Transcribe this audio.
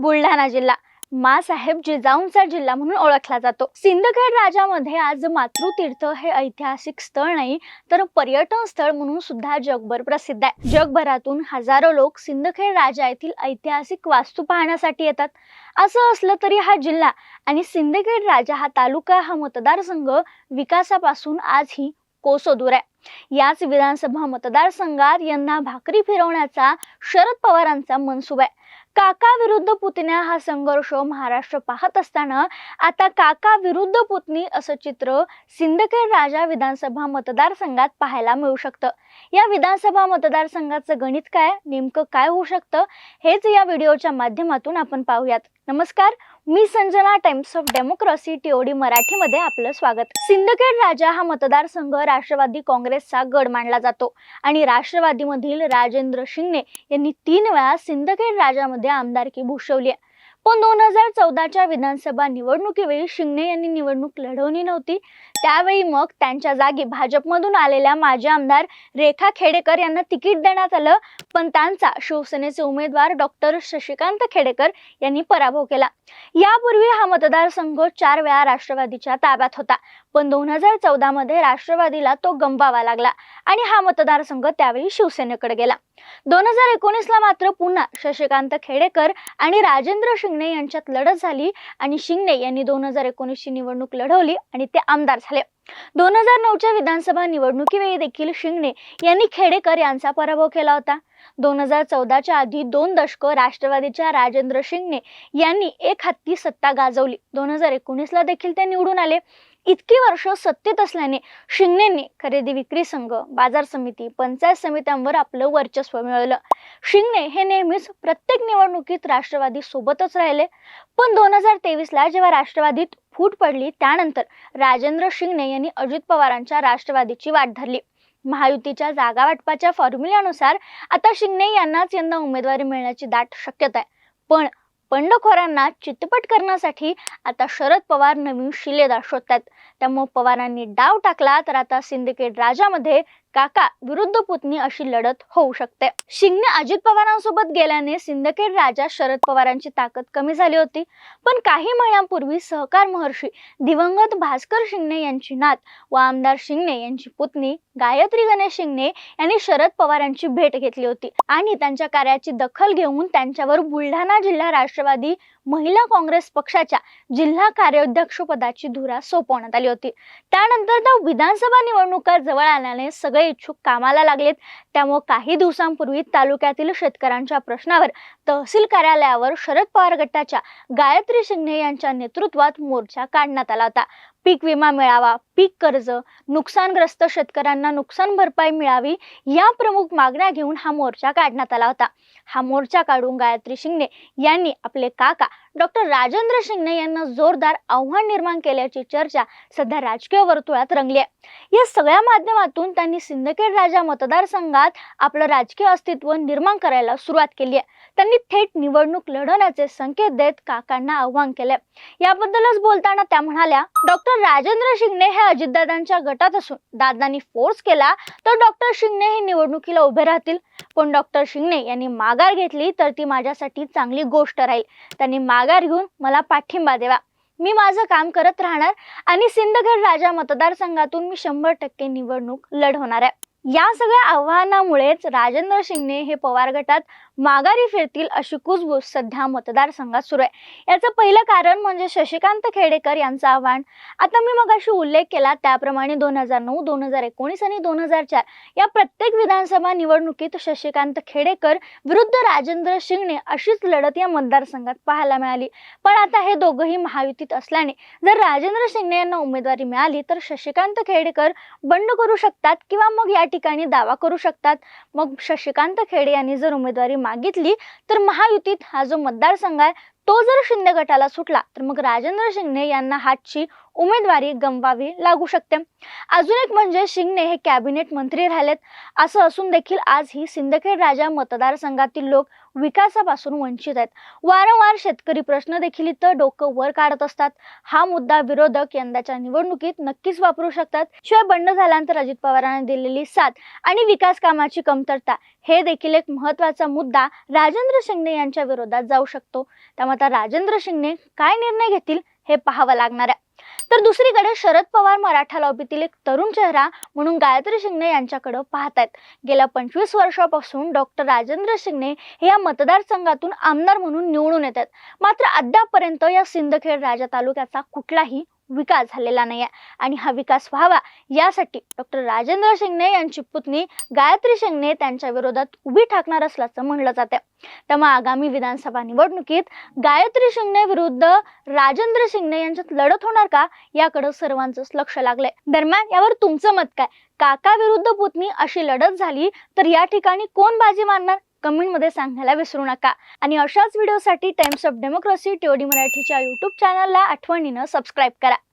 बुलढाणा जिल्हा. मासाहेब जिजाऊंचा जिल्हा म्हणून ओळखला जातो. सिंदखेड राजामध्ये आज मातृतीर्थ हे ऐतिहासिक स्थळ नाही तर पर्यटन स्थळ म्हणून सुद्धा जगभर प्रसिद्ध आहे. जगभरातून हजारो लोक सिंदखेड राजा येथील ऐतिहासिक वास्तू पाहण्यासाठी येतात. असं असलं तरी हा जिल्हा आणि सिंदखेड राजा हा तालुका हा मतदारसंघ विकासापासून आजही कोसो दूर आहे. याच विधानसभा मतदारसंघात यंदा भाकरी फिरवण्याचा शरद पवारांचा मनसूब आहे. काका विरुद्ध पुतण्या हा संघर्ष महाराष्ट्र पाहत असताना आता काका विरुद्ध पुतणी असं चित्र सिंदखेड राजा विधानसभा मतदारसंघात पाहायला मिळू शकतं. या विधानसभा मतदारसंघाचं गणित काय? नेमकं काय होऊ शकतं? हेच या व्हिडिओच्या माध्यमातून आपण पाहूयात. नमस्कार मी Sanjana times of democracy TOD मराठीमध्ये आपलं स्वागत. सिंदखेड राजा हा मतदारसंघ राष्ट्रवादी काँग्रेसचा गड मानला जातो आणि राष्ट्रवादीमधील राजेंद्र शिंगणे यांनी तीन वेळा सिंदखेड राजामध्ये आमदारकी भूषवली आहे. पण दोन हजार चौदाच्या विधानसभा निवडणुकीवेळी शिंगणे यांनी निवडणूक लढवली नव्हती. त्यावेळी मग त्यांच्या जागी भाजपमधून आलेल्या माजी आमदार रेखा खेडेकर यांना तिकीट देण्यात आलं. पण त्यांचा शिवसेनेचे उमेदवार डॉक्टर शशिकांत खेडेकर यांनी पराभव केला. यापूर्वी हा मतदारसंघ चार वेळा राष्ट्रवादीच्या ताब्यात होता. पण दोन हजार चौदा मध्ये राष्ट्रवादीला तो गमवावा लागला आणि हा मतदारसंघ त्यावेळी शिवसेनेकडे गेला. दोन हजार एकोणीसला मात्र पुन्हा शशिकांत खेडेकर आणि राजेंद्र शिंगणे यांच्यात लढत झाली आणि शिंगणे यांनी दोन हजार एकोणीसची निवडणूक लढवली आणि ते आमदार झाले. दोन हजार नऊच्या विधानसभा निवडणुकीवेळी देखील शिंगणे यांनी खेडेकर यांचा पराभव केला होता. दोन हजार चौदाच्या आधी दोन दशकं राष्ट्रवादीच्या राजेंद्र शिंगणे यांनी एक हत्ती सत्ता गाजवली. दोन हजार एकोणीसला देखील ते निवडून आले. इतकी वर्ष सत्तेत असल्याने शिंगणेंनी खरेदी विक्री संघ बाजार समिती पंचायत समित्यांवर आपलं वर्चस्व मिळवलं. शिंगणे हे नेहमीच प्रत्येक निवडणुकीत राष्ट्रवादी सोबतच राहिले. पण दोन हजार तेवीसला जेव्हा राष्ट्रवादीत फूट पडली. त्यानंतर राजेंद्र शिंगणे यांनी अजित पवारांच्या राष्ट्रवादीची वाट धरली. महायुतीच्या जागा वाटपाच्या फॉर्म्युल्यानुसार आता शिंगणे यांनाच यंदा उमेदवारी मिळण्याची दाट शक्यता आहे पण बंडखोरांना चितपट करण्यासाठी आता शरद पवार नवीन शिलेदार शोधतात त्यामुळे पवारांनी डाव टाकला तर आता सिंदखेड राजामध्ये काका विरुद्ध पुतणी अशी लढत होऊ शकते. शिंगणे अजित पवारांसोबत गेल्याने सिंदखेड राजा शरद पवारांची ताकद कमी झाली होती. पण काही महिन्यांपूर्वी सहकार महर्षी दिवंगत भास्कर शिंगणे यांची नात व आमदार शिंगणे यांची पुतणी गायत्री गणेश शिंगणे यांनी शरद पवारांची भेट घेतली होती. आणि त्यांच्या कार्याची दखल घेऊन त्यांच्यावर बुलढाणा जिल्हा राष्ट्रवादी महिला काँग्रेस पक्षाच्या जिल्हा कार्याध्यक्षपदाची धुरा सोपवण्यात आली होती. त्यानंतर ना विधानसभा निवडणुका जवळ आल्याने सगळे इच्छुक कामाला लागलेत. त्यामुळे काही दिवसांपूर्वी तालुक्यातील शेतकऱ्यांच्या प्रश्नावर तहसील कार्यालयावर शरद पवार गटाच्या गायत्री शिंगणे यांच्या नेतृत्वात मोर्चा काढण्यात आला होता. पीक विमा मिळावा पीक कर्ज नुकसानग्रस्त शेतकऱ्यांना नुकसान भरपाई मिळावी या प्रमुख मागण्या घेऊन हा मोर्चा काढण्यात आला होता. हा मोर्चा काढून गायत्री शिंगणे यांनी आपले काका डॉक्टर राजेंद्र शिंगणे यांना जोरदार आव्हान निर्माण केल्याची चर्चा सध्या राजकीय वर्तुळात रंगली आहे या सगळ्या माध्यमातून त्यांनी सिंदखेड राजा मतदारसंघात आपलं राजकीय अस्तित्व निर्माण करायला सुरुवात केली आहे त्यांनी थेट निवडणूक लढवण्याचे संकेत देत काकांना आव्हान केले याबद्दलच बोलताना त्या म्हणाल्या डॉक्टर राजेंद्र शिंगणे हे अजितदादांच्या गटात असून दादांनी फोर्स केला तर डॉक्टर शिंगणे हे निवडणुकीला उभे राहतील. पण डॉक्टर शिंगणे यांनी माघार घेतली तर ती माझ्यासाठी चांगली गोष्ट राहील. त्यांनी माघार घेऊन मला पाठिंबा द्यावा. मी माझं काम करत राहणार आणि सिंदखेड राजा मतदारसंघातून मी शंभर टक्के निवडणूक लढवणार आहे. या सगळ्या आव्हानामुळेच राजेंद्र शिंगणे हे पवार गटात माघारी फिरतील अशी कुजबूज सध्या मतदारसंघात सुरू आहे. याचं पहिलं कारण म्हणजे शशिकांत खेडेकर यांचं आव्हान. आता मी मगाशी उल्लेख केला त्याप्रमाणे दोन हजार नऊ दोन हजार एकोणीस आणि दोन हजार चार या प्रत्येक विधानसभा निवडणुकीत शशिकांत खेडेकर विरुद्ध राजेंद्र शिंगणे अशीच लढत या मतदारसंघात पाहायला मिळाली. पण आता हे दोघंही महायुतीत असल्याने जर राजेंद्र शिंगणे यांना उमेदवारी मिळाली तर शशिकांत खेडेकर बंड करू शकतात किंवा मग या ठिकाणी दावा करू शकतात. मग शशिकांत खेडे यांनी जर उमेदवारी मागितली तर महायुतीत हा जो मतदारसंघ आहे तो जर शिंदे गटाला सुटला तर मग राजेंद्र शिंगणे यांना हातची उमेदवारी गमवावी लागू शकते. अजून एक म्हणजे शिंगणे हे कॅबिनेट मंत्री राहिलेत असं असून देखील आज ही सिंदखेड राजा मतदारसंघातील लोक विकासापासून वंचित आहेत. वारंवार शेतकरी प्रश्न देखील इथं डोकं वर काढत असतात. हा मुद्दा विरोधक यंदाच्या निवडणुकीत नक्कीच वापरू शकतात. शिवाय बंड झाल्यानंतर अजित पवारांनी दिलेली साथ आणि विकास कामाची कमतरता हे देखील एक महत्त्वाचा मुद्दा राजेंद्र शिंगणे यांच्या विरोधात जाऊ शकतो. त्यामुळे आता राजेंद्र शिंगणे काय निर्णय घेतील हे पाहावं लागणार आहे. तर दुसरीकडे शरद पवार मराठा लॉबीतील एक तरुण चेहरा म्हणून गायत्री शिंगणे यांच्याकडे पाहतायत. गेल्या पंचवीस वर्षापासून डॉक्टर राजेंद्र शिंगणे हे या मतदारसंघातून आमदार म्हणून निवडून येतात. मात्र अद्यापपर्यंत या सिंदखेड राजा तालुक्याचा कुठलाही विकास झालेला नाही आहे आणि हा विकास व्हावा यासाठी डॉक्टर राजेंद्र शिंगणे यांची पुतणी गायत्री शिंगणे त्यांच्या विरोधात उभी ठाकणार असल्याचं म्हणलं जाते त्यामुळे आगामी विधानसभा निवडणुकीत गायत्री शिंगणे विरुद्ध राजेंद्र शिंगणे यांच्यात लढत होणार का? याकडे सर्वांचंच लक्ष लागलंय. दरम्यान यावर तुमचं मत काय? काका विरुद्ध पुतणी अशी लढत झाली तर या ठिकाणी कोण बाजी मारणार? कमेंटमध्ये सांगायला विसरू नका. आणि अशाच व्हिडिओसाठी टाइम्स ऑफ डेमोक्रेसी टीओडी मराठीच्या यूट्यूब चॅनलला आठवणीनं सबस्क्राईब करा.